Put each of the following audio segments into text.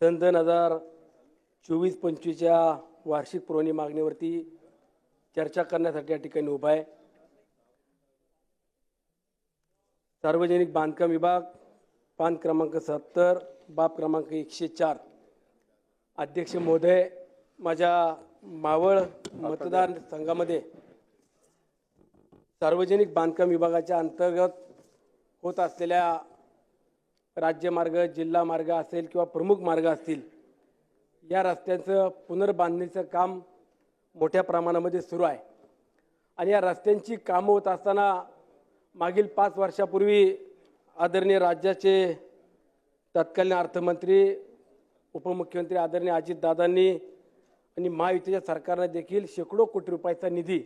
सन दोन हजार चोवीस पंचवीसच्या वार्षिक पुरवणी मागणीवरती चर्चा करण्यासाठी या ठिकाणी उभा आहे. सार्वजनिक बांधकाम विभाग पान क्रमांक सत्तर बाब क्रमांक एकशे चार. अध्यक्ष महोदय माझ्या मावळ मतदार संघामध्ये सार्वजनिक बांधकाम विभागाच्या अंतर्गत होत असलेल्या राज्यमार्ग जिल्हा मार्ग असेल किंवा प्रमुख मार्ग असतील या रस्त्यांचं पुनर्बांधणीचं काम मोठ्या प्रमाणामध्ये सुरू आहे. आणि या रस्त्यांची कामं होत असताना मागील पाच वर्षापूर्वी आदरणीय राज्याचे तत्कालीन अर्थमंत्री उपमुख्यमंत्री आदरणीय अजितदादांनी आणि महायुतीच्या सरकारने देखील शेकडो कोटी रुपयाचा निधी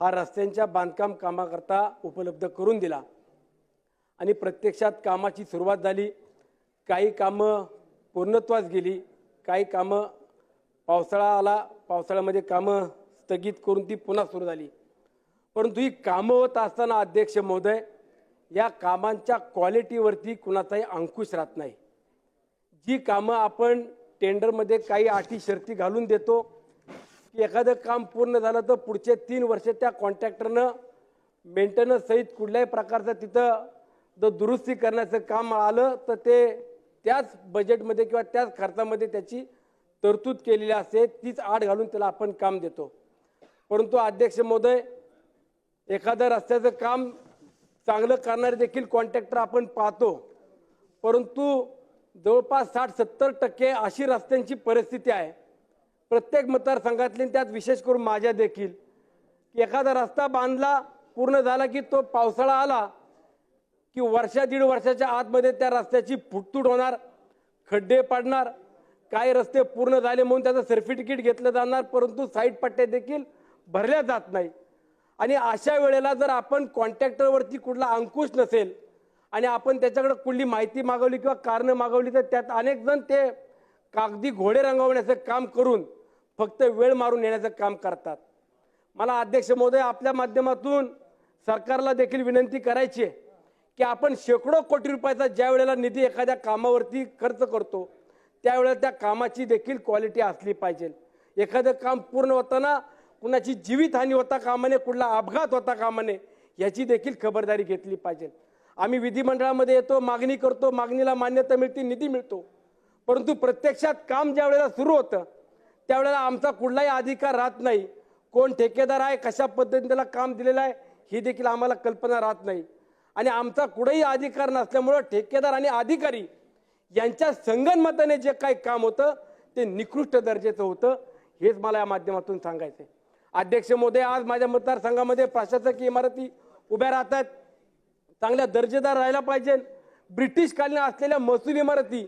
हा रस्त्यांच्या बांधकाम कामाकरता उपलब्ध करून दिला. आणि प्रत्यक्षात कामाची सुरुवात झाली. काही कामं पूर्णत्वास गेली. काही कामं पावसाळा आला. पावसाळ्यामध्ये कामं स्थगित करून ती पुन्हा सुरू झाली. परंतु ही कामं होत असताना अध्यक्ष महोदय या कामांच्या क्वालिटीवरती कुणाचाही अंकुश राहत नाही. जी कामं आपण टेंडरमध्ये काही अटी शर्ती घालून देतो की एखादं काम पूर्ण झालं तर पुढचे तीन वर्ष त्या कॉन्ट्रॅक्टरनं मेंटेनन्स सहित कुठल्याही प्रकारचं तिथं जर दुरुस्ती करण्याचं काम आलं तर ते त्याच बजेटमध्ये किंवा त्याच खर्चामध्ये त्याची तरतूद केलेली असते. तीच आड घालून त्याला आपण काम देतो. परंतु अध्यक्ष महोदय एखादं रस्त्याचं काम चांगलं करणारे देखील कॉन्ट्रॅक्टर आपण पाहतो. परंतु जवळपास साठ सत्तर टक्के अशी रस्त्यांची परिस्थिती आहे. प्रत्येक मतदारसंघातली आणि त्यात विशेष करून माझ्या देखील. की एखादा रस्ता बांधला पूर्ण झाला की तो पावसाळा आला की वर्षा दीड वर्षाच्या आतमध्ये त्या रस्त्याची फुटतूट होणार खड्डे पडणार काही रस्ते पूर्ण झाले म्हणून त्याचं सर्टिफिकेट घेतलं जाणार परंतु साईड पट्ट्या देखील भरल्या जात नाही. आणि अशा वेळेला जर आपण कॉन्ट्रॅक्टरवरती कुठला अंकुश नसेल आणि आपण त्याच्याकडे कुठली माहिती मागवली किंवा कारणं मागवली तर त्यात अनेक जण ते कागदी घोडे रंगवण्याचं काम करून फक्त वेळ मारून येण्याचं काम करतात. मला अध्यक्ष महोदय आपल्या माध्यमातून सरकारला देखील विनंती करायची आहे. की आपण शेकडो कोटी रुपयाचा ज्या वेळेला निधी एखाद्या कामावरती खर्च करतो त्यावेळेला त्या कामाची देखील क्वालिटी असली पाहिजे. एखादं काम पूर्ण होताना कुणाची जीवितहानी होता कामाने कुठला अपघात होता कामाने याची देखील खबरदारी घेतली पाहिजे. आम्ही विधिमंडळामध्ये येतो मागणी करतो मागणीला मान्यता मिळते निधी मिळतो. परंतु प्रत्यक्षात काम ज्या वेळेला सुरू होतं त्यावेळेला आमचा कुठलाही अधिकार राहत नाही. कोण ठेकेदार आहे कशा पद्धतीने त्याला काम दिलेलं आहे ही देखील आम्हाला कल्पना राहत नाही. आणि आमचा कुठेही अधिकार नसल्यामुळं ठेकेदार आणि अधिकारी यांच्या संगनमताने जे काही काम होतं ते निकृष्ट दर्जाचं होतं हेच मला या माध्यमातून सांगायचं आहे अध्यक्ष मोदय आज माझ्या मतदारसंघामध्ये प्रशासकीय इमारती उभ्या राहतात चांगल्या दर्जेदार राहायला पाहिजे. ब्रिटिशकालीन असलेल्या महसूल इमारती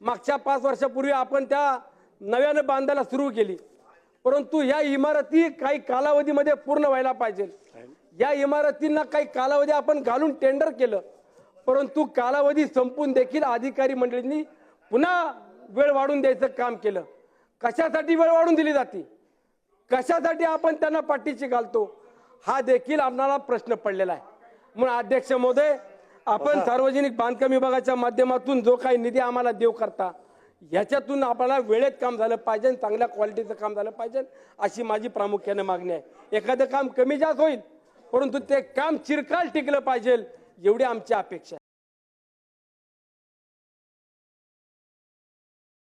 मागच्या पाच वर्षापूर्वी आपण त्या नव्यानं बांधायला सुरू केली. परंतु या इमारती काही कालावधीमध्ये पूर्ण व्हायला पाहिजे. या इमारतींना काही कालावधी आपण घालून टेंडर केलं. परंतु कालावधी संपून देखील अधिकारी मंडळींनी पुन्हा वेळ वाढून द्यायचं काम केलं. कशासाठी वेळ वाढून दिली जाते? कशासाठी आपण त्यांना पाठीशी घालतो? हा देखील आपल्याला प्रश्न पडलेला आहे. म्हणून अध्यक्ष महोदय आपण सार्वजनिक बांधकाम विभागाच्या माध्यमातून जो काही निधी आम्हाला देव करता ह्याच्यातून आपल्याला वेळेत काम झालं पाहिजे चांगल्या क्वालिटीचं काम झालं पाहिजे अशी माझी प्रामुख्याने मागणी आहे. एखादं काम कमी जास्त होईल परंतु ते काम चिरकाल टिकलं पाहिजे एवढी आमची अपेक्षा